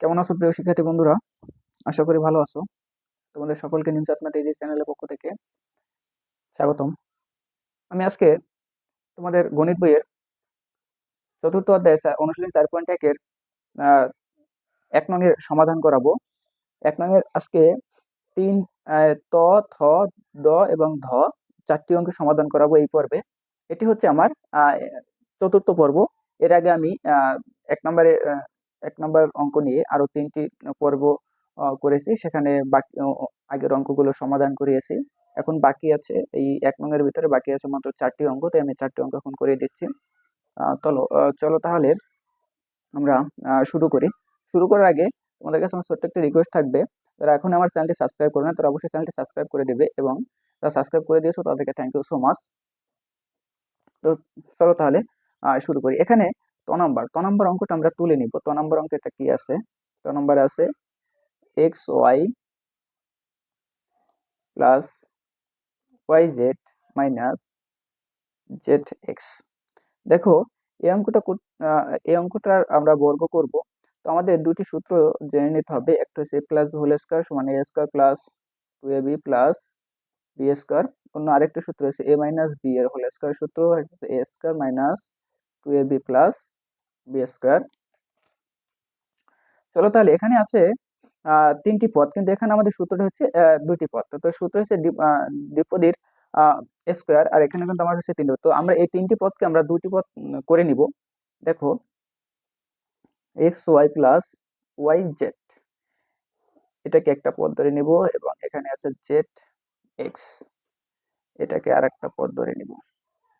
কেমন আছো প্রিয় শিক্ষার্থী বন্ধুরা? আশা করি ভালো আছো। তোমাদের সকলকে নিমচাত এই চ্যানেলের পক্ষ থেকে স্বাগতম। আমি আজকে তোমাদের গণিত বইয়ের চতুর্থ অধ্যায় অনুশীলন চার পয়েন্ট একের এক নঙের সমাধান করাবো। এক নঙের আজকে তিন ত, থ, দ এবং ধ চারটি অঙ্কের সমাধান করাবো এই পর্বে। এটি হচ্ছে আমার চতুর্থ পর্ব। এর আগে আমি এক নম্বরে এক নম্বর অঙ্ক নিয়ে আরও তিনটি পর্ব করেছি। সেখানে বাকি আগের অঙ্কগুলো সমাধান করিয়েছি। এখন বাকি আছে, এই এক নঙ্গের ভিতরে বাকি আছে মাত্র চারটি অঙ্ক, তাই আমি চারটি অঙ্ক এখন করে দিচ্ছি। চলো চলো তাহলে আমরা শুরু করি। শুরু করার আগে তোমাদের কাছে আমার ছোট্ট একটি রিকোয়েস্ট থাকবে। তারা এখন আমার চ্যানেলটি সাবস্ক্রাইব করবে না, তারা অবশ্যই চ্যানেলটি সাবস্ক্রাইব করে দেবে এবং যারা সাবস্ক্রাইব করে দিয়েছ তাদেরকে থ্যাংক ইউ সো মাচ তো চলো তাহলে শুরু করি। এখানে ত নাম্বার ত নাম্বার অঙ্কটা আমরা তুলে নিব। ত নাম্বার অঙ্কটা কি আছে? ত নাম্বার আছে x y plus y z minus z x দেখো, এই অঙ্কটা এই অঙ্কটার আমরা বর্গ করব। তো আমাদের দুটি সূত্র জেনে নিতে হবে। একটা হচ্ছে এ প্লাস হোল স্কোয়ার সমান a square plus two a b plus b square অন্য আরেকটা সূত্র হচ্ছে এ মাইনাস বি এর হোল স্কোয়ার সূত্র a square minus two a b plus b square চলো তাহলে এখানে আছে তিনটি পদ, কিন্তু এখানে আমাদের সূত্রটা হচ্ছে দুটি পদ। তো সূত্র হচ্ছে দ্বিপদীর স্কোয়ার আর এখানে কিন্তু আমার হচ্ছে তিনটি তো আমরা এই তিনটি পদকে আমরা দুটি পদ করে নিব। দেখো x y plus y z এটাকে একটা পদ ধরে নিব, এবং এখানে আছে জেড এক্স এটাকে আর একটা পদ ধরে নিব।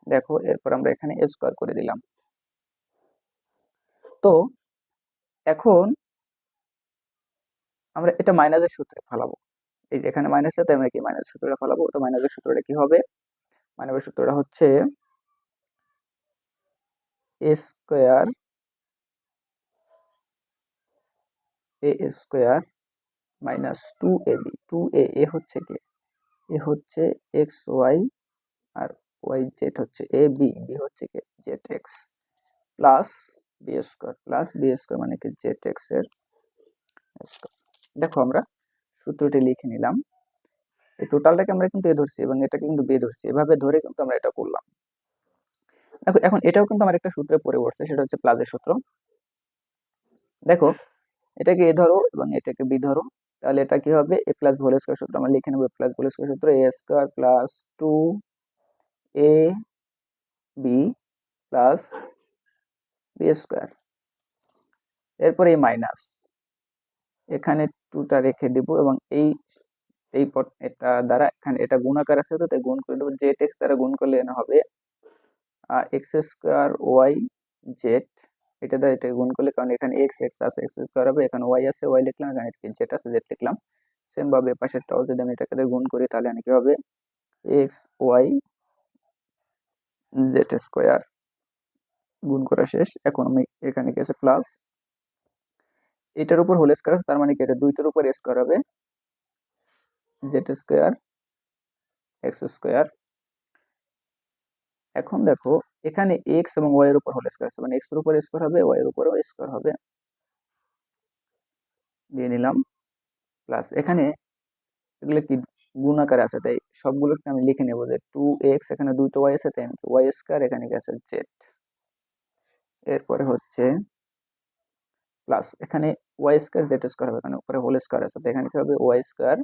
দেখো, এরপর আমরা এখানে স্কোয়ার করে দিলাম। তো এখন আমরা এটা মাইনাসের সূত্রে ফলাবো। এই যে এখানে মাইনাস সাথে আমরা কি মাইনাস সূত্রটা ফলাবো? তো মাইনাসের সূত্রটা কি হবে? মাইনাসের সূত্রটা হচ্ছে a square a square minus two a b two a a হচ্ছে কি? এ হচ্ছে এক্স ওয়াই আর ওয়াই জেড হচ্ছে এ বি বি হচ্ছে কি? Z x plus b square plus b square মানে কি জেড এক্সের দেখো আমরা সূত্রটি লিখে নিলাম। এই টোটালটাকে আমরা কিন্তু এ ধরছি এবং এটাকে কিন্তু বে ধরছি। এভাবে ধরে কিন্তু আমরা এটা করলাম। দেখো, এখন এটাও কিন্তু আমার একটা সূত্রে বসছে সেটা হচ্ছে প্লাজের সূত্র। দেখো, এটাকে এ ধরো এবং এটাকে বি ধরো। তাহলে এটা কি হবে? এ প্লাস ভোল স্কোয়ার সূত্র, আমরা লিখে নেব এ প্লাস ভোল স্কোয়ার সূত্র a square plus two a b plus b square এরপর এই মাইনাস এখানে টুটা রেখে দিব এবং এই এই এটা দ্বারা এখানে এটা গুণাকার আছে তো, তাই গুণ করে দেবো জেড এক্স দ্বারা গুণ করলে এনে হবে এক্স স্কোয়ার ওয়াই জেড এটা দ্বারা এটা গুণ করলে, কারণ এখানে এক্স এক্স আছে এক্স স্কোয়ার হবে, এখানে ওয়াই আছে ওয়াই লিখলাম, এখানে জেড আছে জেড লিখলাম। সেম ভাবে পাশেরটাও যদি আমি এটাকে গুণ করি, তাহলে আমি কি হবে? এক্স ওয়াই জেড স্কোয়ার গুণ করা শেষ, এখন আমি এখানে গেছে প্লাস এটার উপর হোল স্কোয়ার তার মানে কি? এটা দুইটার উপর স্কোয়ার হবে। জেড স্কোয়ার এক্স স্কোয়ার এখন দেখো, এখানে এক্স এবং ওয়াই এর উপর হোল স্কোয়ার আছে মানে এক্সের উপর স্কোয়ার হবে ওয়াই এর উপরও স্কোয়ার হবে। দিয়ে নিলাম প্লাস এখানে এগুলো কি গুণ গুণাকার আছে, তাই সবগুলোকে আমি লিখে নেব যে টু এক্স এখানে দুইটা ওয়াই আছে তাই ওয়াই স্কোয়ার এখানে গেছে জেড এরপরে হচ্ছে প্লাস এখানে ওয়াই স্কোয়ার জেড স্কোয়ার হবে এখানে উপরে হোল স্কোয়ার আছে। এখানে কি হবে? ওয়াই স্কোয়ার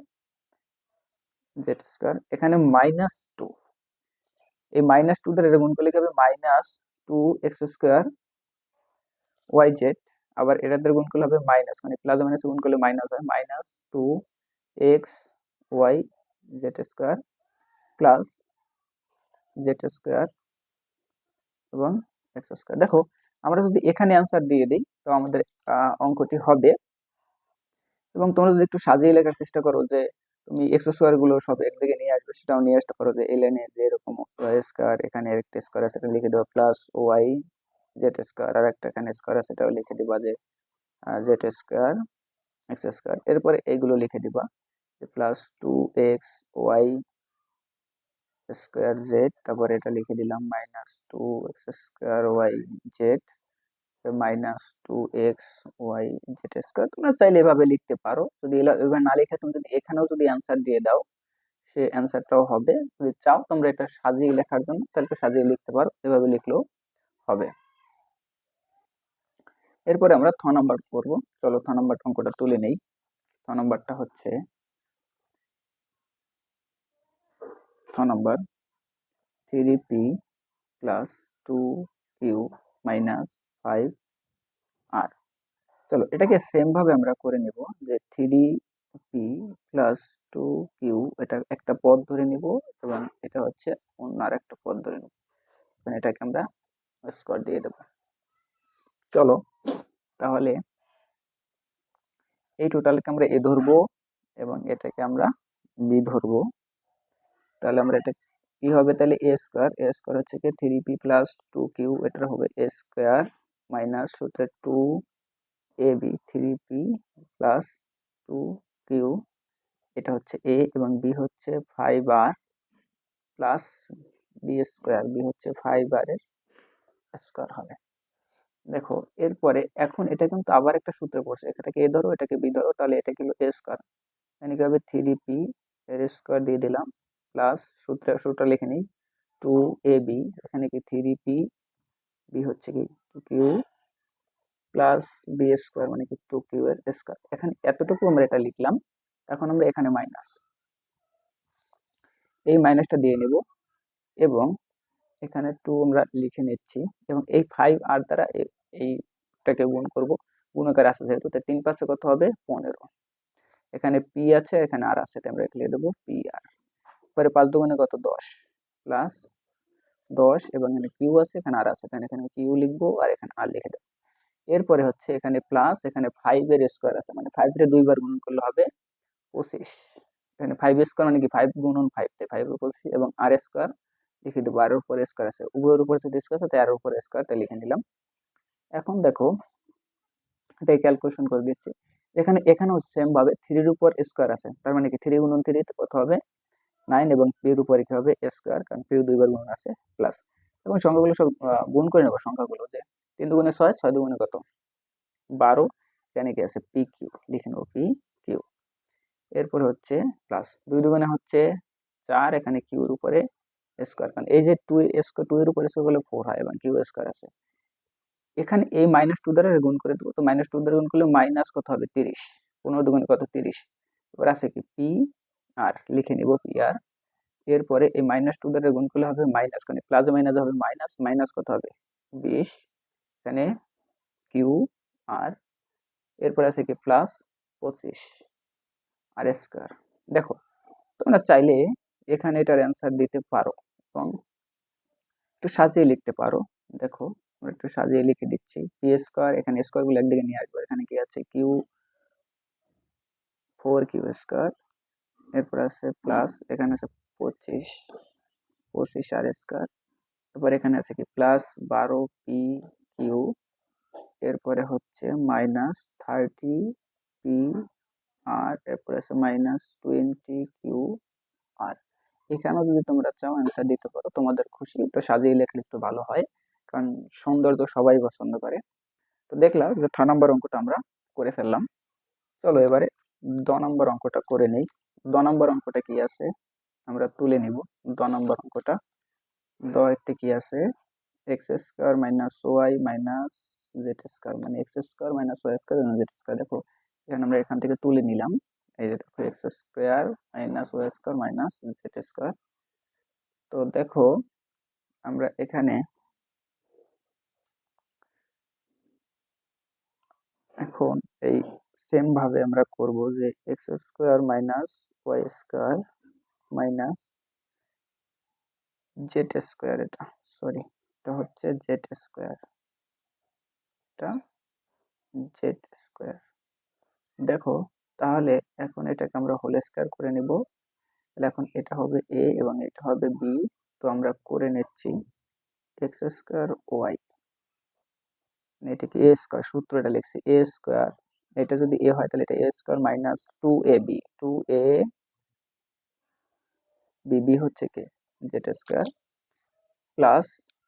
জেড স্কোয়ার এখানে মাইনাস টু এই মাইনাস টু দ্বারা গুণ করলে কি হবে? Minus two x square y z আবার এটা দ্বারা গুণ করলে হবে মাইনাস মানে প্লাস মাইনাস গুণ করলে মাইনাস হয়। Minus two x y z square plus z square এবং এক্স স্কোয়ার দেখো আমরা যদি এখানে অ্যান্সার দিয়ে দিই, তো আমাদের অঙ্কটি হবে। এবং তোমরা যদি একটু সাজিয়ে লেখার চেষ্টা করো যে, তুমি এক্স স্কোয়ারগুলো সব একদিকে নিয়ে আসবে, সেটাও নিয়ে আসতে পারো যে এল এলেনে যে এরকম স্কোয়ার এখানে একটা স্কোয়ার আছে সেটা লিখে দেবো প্লাস ওয়াই জেড স্কোয়ার আর একটা এখানে স্কোয়ার আছে সেটাও লিখে দিবা যে জেড স্কোয়ার এক্স স্কোয়ার এরপরে এইগুলো লিখে দিবা যে plus two x y square z তারপরে এটা লিখে দিলাম minus two x square y z minus two x y z square তোমরা চাইলে এভাবে লিখতে পারো। যদি এভাবে না লিখে তুমি যদি এখানেও যদি অ্যান্সার দিয়ে দাও, সে অ্যান্সারটাও হবে। যদি চাও তোমরা এটা সাজিয়ে লেখার জন্য, তাহলে সাজিয়ে লিখতে পারো, এভাবে লিখলেও হবে। এরপরে আমরা থ নাম্বার করব চলো থ নাম্বার অঙ্কটা তুলে নেই। থ নাম্বারটা হচ্ছে থ number three p plus two q minus five r চলো, এটাকে সেম ভাবে আমরা করে নেব যে three p plus two q এটা একটা পদ ধরে নিব এবং এটা হচ্ছে অন্য আর একটা পদ ধরে নেব। এটাকে আমরা স্কোয়ার দিয়ে দেব। চলো, তাহলে এই টোটালকে আমরা এ ধরবো এবং এটাকে আমরা বি ধরবো। তাহলে আমরা এটা কি হবে? তাহলে এ স্কোয়ার এ স্কোয়ার হচ্ছে কি three p plus two q এটা হবে এ স্কোয়ার মাইনাস সূত্রে two a b three p plus two q এটা হচ্ছে এ এবং বি হচ্ছে five r plus b square b হচ্ছে ফাইভ আর এর স্কোয়ার হবে। দেখো, এরপরে এখন এটা কিন্তু আবার একটা সূত্রে পড়ছে, এটাকে এ ধরো, এটাকে বি ধরো, তাহলে এটা কিন্তু এ স্কোয়ার এখানে কি হবে? থ্রি পি এর স্কোয়ার দিয়ে দিলাম প্লাস সূত্রে সূত্র লিখে নিই টু এ বি এখানে কি থ্রি পি বি হচ্ছে কি? Two q plus b square মানে কি টু কিউ এর স্কোয়ার এখানে এতটুকু আমরা এটা লিখলাম, এখন আমরা এখানে মাইনাস এই মাইনাসটা দিয়ে নেব এবং এখানে টু আমরা লিখে নিচ্ছি এবং এই ফাইভ আর দ্বারা এইটাকে গুণ করব। গুণকার আছে যেহেতু, তাই তিন পাশে কত হবে? পনেরো। এখানে পি আছে, এখানে আর আছে, এটা আমরা লিখে দেবো পি আর পরে পাঁচ দুগুণে কত? দশ। প্লাস দশ এবং এখানে কিউ আছে, এখানে আর আছে। এখানে কিউ লিখব আর এখানে আর লিখে দেবো। এরপরে হচ্ছে এখানে প্লাস এখানে ফাইভ এর স্কোয়ার আছে। মানে ফাইভ এর দুইবার গুণ করলে হবে পঁচিশ। এখানে ফাইভ স্কোয়ার মানে কি? ফাইভ গুণন ফাইভ তাই ফাইভ পঁচিশ এবং আর স্কোয়ার লিখে দেবো। আর উপরে স্কোয়ার আছে। উভয়ের উপরে যদি স্কোয়ার আছে, তাই আর উপরে স্কোয়ার তাই লিখে নিলাম। এখন দেখো এটাই ক্যালকুলেশন করে দিচ্ছি। এখানে, এখানেও সেম ভাবে থ্রির উপর স্কোয়ার আছে। তার মানে কি? থ্রি গুণন থ্রি কত হবে? নাইন এবং পির উপরে কি হবে স্কোয়ার, কারণ পিউ দুইবার গুণ আছে প্লাস এবং সংখ্যাগুলো সব গুণ করে নেব সংখ্যাগুলো, যে তিন দুগুণে ছয় ছয় দুগুণে কত? বারো। এখানে কি আছে? পি কিউ লিখে নেব পি কিউ এরপরে হচ্ছে প্লাস দুই দুগুণে হচ্ছে চার, এখানে কিউর উপরে স্কোয়ার, কারণ এই যে টু স্কোয়ার টু এর উপরে করলে ফোর হয় এবং কিউ স্কোয়ার আছে। এখানে এই মাইনাস টু দ্বারা গুণ করে দেবো, তো মাইনাস টু দ্বারা গুণ করলে মাইনাস কত হবে? তিরিশ। পনেরো দুগুণে কত? তিরিশ। এবার আছে কি? পি আর লিখে নিব পি আর এরপরে এই মাইনাস টু দ্বারা গুণ করলে হবে মাইনাস মানে প্লাস মাইনাস হবে মাইনাস মাইনাস কত হবে? বিশ। এখানে কিউ আর এরপরে আছে কি প্লাস পঁচিশ। আর স্কোয়ার দেখো, তোমরা চাইলে এখানে এটার অ্যান্সার দিতে পারো এবং একটু সাজিয়ে লিখতে পারো। দেখো, আমরা একটু সাজিয়ে লিখে দিচ্ছি। পি স্কোয়ার এখানে স্কোয়ারগুলো একদিকে নিয়ে আসব। এখানে কি আছে? কিউ ফোর কিউ স্কোয়ার এরপর আছে প্লাস এখানে আছে পঁচিশ পঁচিশ আর স্কোয়ার এরপর এখানে আছে কি প্লাস বারো পি কিউ এরপরে হচ্ছে মাইনাস থার্টি পি আর এরপরে আছে মাইনাস টোয়েন্টি কিউ আর এখানেও যদি তোমরা চাও অ্যান্সার দিতে পারো, তোমাদের খুশি, তো সাজিয়ে লেখলে একটু ভালো হয়, কারণ সৌন্দর্য সবাই পছন্দ করে। তো দেখলাম যে ছ নম্বর অঙ্কটা আমরা করে ফেললাম। চলো এবারে দ নম্বর অঙ্কটা করে নেই। দ নম্বর অঙ্কটা কি আছে? আমরা তুলে নিব। দ নম্বর অঙ্কটা। দ এতে কি আছে? X square minus y minus z square মানে x square minus y square z square দেখো, এখানে আমরা এখান থেকে তুলে নিলাম। এই যে দেখো x square minus y square minus z square তো দেখো, আমরা এখানে এখন এই সেম ভাবে আমরা করব যে x square minus y square minus z square এটা সরি এটা হচ্ছে জেড স্কোয়ার এটা জেড স্কোয়ার দেখো, তাহলে এখন এটাকে আমরা হোল স্কোয়ার করে নেব। তাহলে এখন এটা হবে এ এবং এটা হবে বি তো আমরা করে নিচ্ছি এক্স স্কোয়ার ওয়াই এটাকে এ স্কোয়ার সূত্র এটা লিখছি এ স্কোয়ার এটা যদি এ হয়, তাহলে এটা a square minus two a b two a b b হচ্ছে কি? Z square plus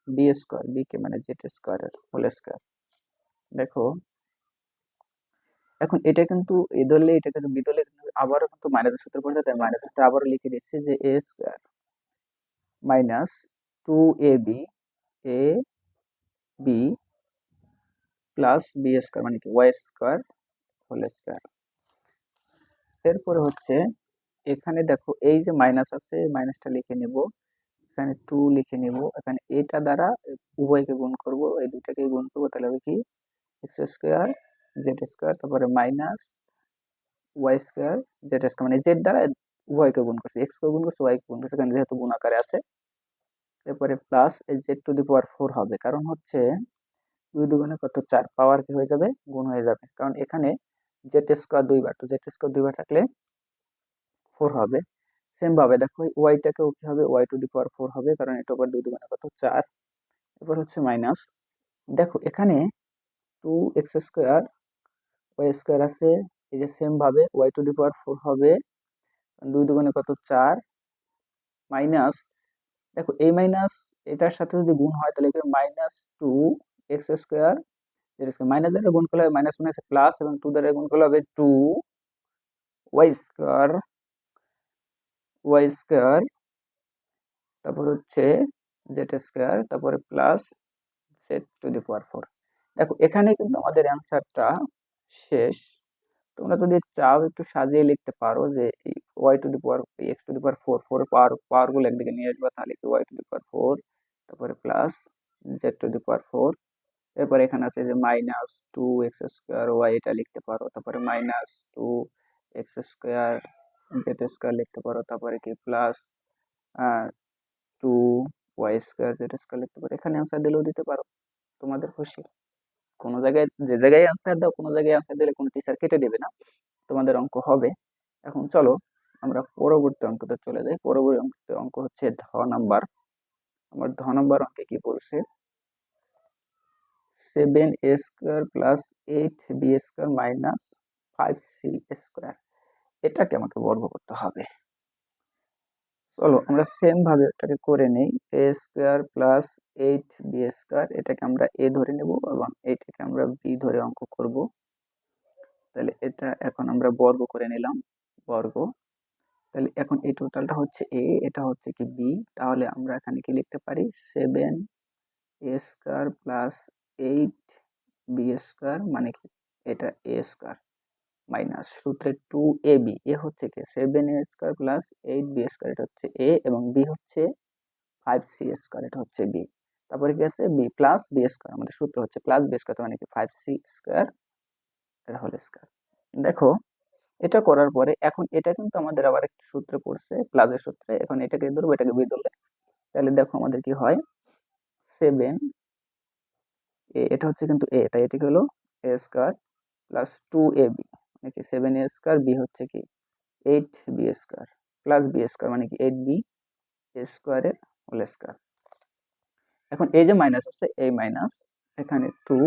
b square b কে মানে জেড স্কোয়ারের হোল স্কোয়ার দেখো, এখন এটা কিন্তু এ দলে এটা কিন্তু বি কিন্তু আবারও কিন্তু মাইনাসের সূত্র পড়ে যায় তাই মাইনাসটা আবারও লিখে দিচ্ছি যে a square minus two a b a b plus b square মানে কি? ওয়াই স্কোয়ার হোল স্কোয়ার এরপরে হচ্ছে, এখানে দেখো, এই যে মাইনাস আছে মাইনাসটা লিখে নেব। এখানে টু লিখে নেব। এখানে এটা দ্বারা উভয়কে গুণ করব, এই দুটাকে গুণ করব, তাহলে হবে কি? এক্স স্কোয়ার জেড স্কোয়ার তারপরে minus y square z square মানে জেড দ্বারা উভয়কে গুণ করছে। এক্স কে গুণ করছে ওয়াই কে গুণ করছে, এখানে যেহেতু গুণ আকারে আছে। এরপরে প্লাস এই z to the power four হবে। কারণ হচ্ছে, দুই দুগুণে কত? চার, পাওয়ার কি হয়ে যাবে? গুণ হয়ে যাবে। কারণ এখানে জেড স্কোয়ার দুইবার তো জেড স্কোয়ার দুইবার থাকলে ফোর হবে। সেম ভাবে দেখো ওয়াইটাকেও কি হবে y to the power four হবে, কারণ এটা আবার দুই দুগুণে কত? চার। এরপর হচ্ছে মাইনাস দেখো, এখানে two x square y square আছে, এই যে সেম ভাবে y to the power four হবে, দুই দুগুণে কত? চার। মাইনাস দেখো, এই মাইনাস এটার সাথে যদি গুণ হয়, তাহলে minus two x square minus দ্বারা গুণ করলে মাইনাস মাইনাস প্লাস এবং টু দ্বারা গুণ করলে হবে two y square y square তারপর হচ্ছে জেড স্কোয়ার তারপরে plus z to the power four দেখো, এখানে কিন্তু আমাদের অ্যান্সারটা শেষ। তোমরা যদি চাও একটু সাজিয়ে লিখতে পারো যে y to the power x to the power four four power পাওয়ারগুলো একদিকে নিয়ে আসবা, তাহলে y to the power four তারপরে plus z to the power four এরপরে এখানে আছে যে minus two x square y এটা লিখতে পারো। তারপরে minus two x square z square লিখতে পারো। তারপরে কি? Plus two y square z square লিখতে পারো। এখানে অ্যান্সার দিলেও দিতে পারো। তোমাদের খুশি? কোনো জায়গায়, যে জায়গায় অ্যান্সার দাও, কোনো জায়গায় অ্যান্সার দিলে কোনো টিচার কেটে দেবে না। তোমাদের অঙ্ক হবে। এখন চলো, আমরা পরবর্তী অঙ্কতে চলে যাই। পরবর্তী অঙ্ক অঙ্ক হচ্ছে ধ নাম্বার আমার ধ নাম্বার অঙ্কে কি বলছে? Seven a square plus eight b square minus five c square. এটাকে আমাকে বর্গ করতে হবে। চলো আমরা সেম ভাবে এটাকে করে নেই। A square plus eight b square, এটাকে আমরা এ ধরে নেব এবং এইটাকে আমরা বি ধরে অঙ্ক করব। তাহলে এটা এখন আমরা বর্গ করে নিলাম, বর্গ। তাহলে এখন এই টোটালটা হচ্ছে এ, এটা হচ্ছে কি বি। তাহলে আমরা এখানে কি লিখতে পারি? Seven a square plus eight b square মানে কি? এটা এ স্কোয়ার মাইনাস সূত্রে টু এ বি এ হচ্ছে কি? Seven a square plus eight b square এটা হচ্ছে এ এবং বি হচ্ছে ফাইভ সি স্কোয়ার এটা হচ্ছে বি তারপরে কি আছে? বি প্লাস বি স্কোয়ার আমাদের সূত্র হচ্ছে প্লাস বি স্কোয়ার মানে কি? ফাইভ সি স্কোয়ার এটা হল স্কোয়ার দেখো, এটা করার পরে এখন এটা কিন্তু আমাদের আবার একটা সূত্রে পড়ছে প্লাসের সূত্রে। এখন এটাকে ধরবো, এটাকে বি ধরলে তাহলে দেখো আমাদের কি হয়? সেভেন এ, এটা হচ্ছে কিন্তু এ, তাই এটি হলো A square plus two A B মানে কি সেভেন এ স্কোয়ার, বি হচ্ছে কি eight B square plus B square মানে কি এইট বি এ স্কোয়ারের হোল স্কোয়ার। এখন এই যে মাইনাস আছে, এই মাইনাস এখানে টু,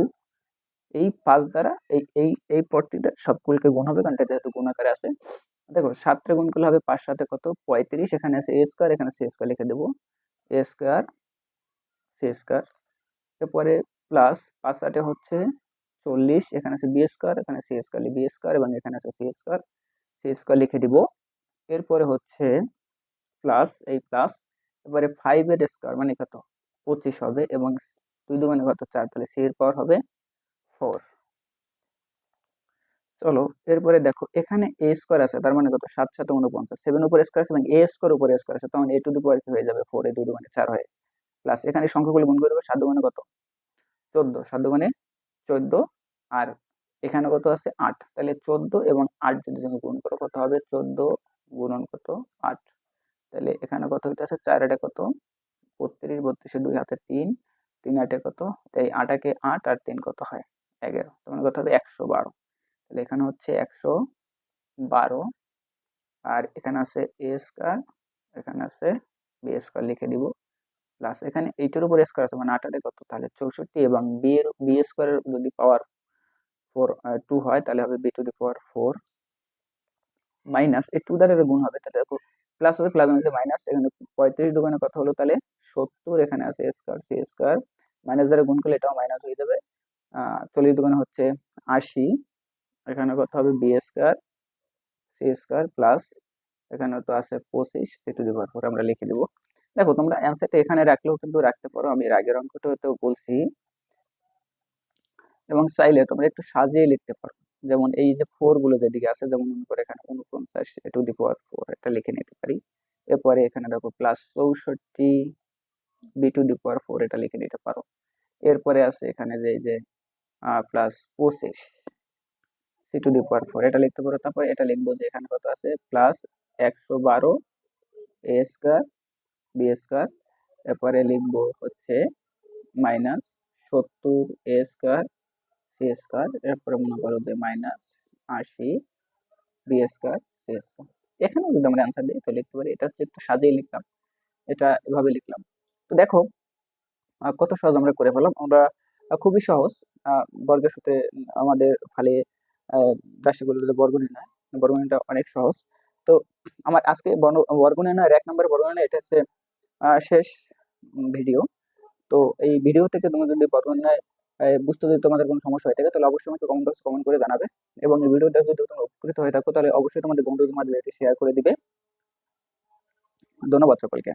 এই পাঁচ দ্বারা এই এই এই পদটিতে সবগুলোকে গুণ হবে, কারণ এটা যেহেতু গুণ আকারে আছে। দেখো সাতটা গুণ করলে হবে পাঁচ সাথে কত? পঁয়ত্রিশ, এখানে আছে এ স্কোয়ার, এখানে সি স্কোয়ার লিখে দেবো। এ স্কোয়ার, সি স্কোয়ার, এরপরে প্লাস পাঁচ সাথে হচ্ছে চল্লিশ, এখানে আছে বি স্কোয়ার এখানে সি স্কোয়ার বি স্কোয়ার এবং এখানে আছে সি স্কোয়ার সি স্কোয়ার লিখে দিব। এরপরে হচ্ছে প্লাস এই প্লাস এবারে ফাইভের স্কোয়ার মানে কত? পঁচিশ হবে এবং দুই দু মানে কত? চার, তাহলে সি এর পাওয়ার হবে ফোর চলো, এরপরে দেখো, এখানে এ স্কোয়ার আছে, তার মানে কত? সাত সাত উনপঞ্চাশ সেভেন উপরে স্কোয়ার আছে এবং এ স্কোয়ার উপরে স্কোয়ার আছে, তখন এ টু দি পাওয়ার কি হয়ে যাবে ফোর এ দুই দুগুণে চার হয়ে। প্লাস এখানে সংখ্যাগুলো গুণ করে দেবো, সাত দুগুণে কত? চোদ্দ, সাত দুগুণে চোদ্দ আর এখানে কত আছে? আট। তাহলে চোদ্দ এবং আট যদি তুমি গুণ করো, কত হবে? চোদ্দ গুণন কত? আট। তাহলে এখানে কত হইতে আছে চার আটে কত? বত্রিশ, বত্রিশে দুই, হাতে তিন তিন আটে কত? তাই আটাকে আট আর তিন কত হয়? এগারো। তোমার কত হবে? একশো বারো। তাহলে এখানে হচ্ছে একশো বারো আর এখানে আছে এ স্কোয়ার, এখানে আছে বি স্কোয়ার লিখে দিব। প্লাস এখানে এইটার উপর স্কোয়ার আছে মানে আটাতে কত? তাহলে চৌষট্টি এবং বি এর বি স্কোয়ারের যদি পাওয়ার ফোর টু হয়, তাহলে হবে B to the power four minus এই টু দ্বারা গুণ হবে, তাহলে প্লাস আছে প্লাস আছে মাইনাস এখানে পঁয়ত্রিশ দোকানে কথা হলো? তাহলে সত্তর এখানে আছে স্কোয়ার সি স্কোয়ার মাইনাস দ্বারা গুণ করলে এটাও মাইনাস হয়ে যাবে। চল্লিশ দুগুণে হচ্ছে আশি, এখানে কত হবে? B square C square plus এখানে তো আছে পঁচিশ C to the power four আমরা লিখে দেবো। দেখো, তোমরা অ্যান্সারটা এখানে রাখলেও কিন্তু রাখতে পারো। আমি এর আগের অঙ্কটাতেও বলছি। এবং চাইলে তোমরা একটু সাজিয়ে লিখতে পারো। যেমন এই যে ফোরগুলো যেদিকে আছে, যেমন মনে করে এখানে উনপঞ্চাশ টু দি পাওয়ার ফোর এটা লিখে নিতে পারি। এরপরে এখানে দেখো প্লাস চৌষট্টি B to the power four এটা লিখে নিতে পারো। এরপরে আছে এখানে যে যে প্লাস পঁচিশ C to the power four এটা লিখতে পারো। তারপর এটা লিখব যে এখানে কত আছে? প্লাস একশো বারো এ স্কোয়ার বি স্কোয়ার এরপরে লিখব হচ্ছে মাইনাস সত্তর এ স্কোয়ার সি স্কোয়ার এরপরে মনে করো যে মাইনাস আশি বি স্কোয়ার সি স্কোয়ার এখানেও যদি আমরা অ্যান্সার দিই তো লিখতে পারি, এটা হচ্ছে একটু সাজিয়ে লিখলাম, এটা এভাবে লিখলাম। তো দেখো কত সহজ আমরা করে ফেলাম আমরা খুবই সহজ বর্গের সাথে আমাদের ফালে রাশিগুলোর যে বর্গ নির্ণয় বর্গ অনেক সহজ। তো আমার আজকে বর্গ নির্ণয়ের এক নম্বর বর্গ নির্ণয় এটা হচ্ছে শেষ ভিডিও তো এই ভিডিও থেকে তোমরা যদি বর্গ বুঝতে যদি তোমাদের কোনো সমস্যা হয়ে থাকে, তাহলে অবশ্যই আমাকে কমেন্ট বক্সে কমেন্ট করে জানাবে। এবং এই ভিডিওটা যদি তোমরা উপকৃত হয়ে থাকো, তাহলে অবশ্যই তোমাদের বন্ধুদের মাঝে শেয়ার করে দিবে। ধন্যবাদ সকলকে।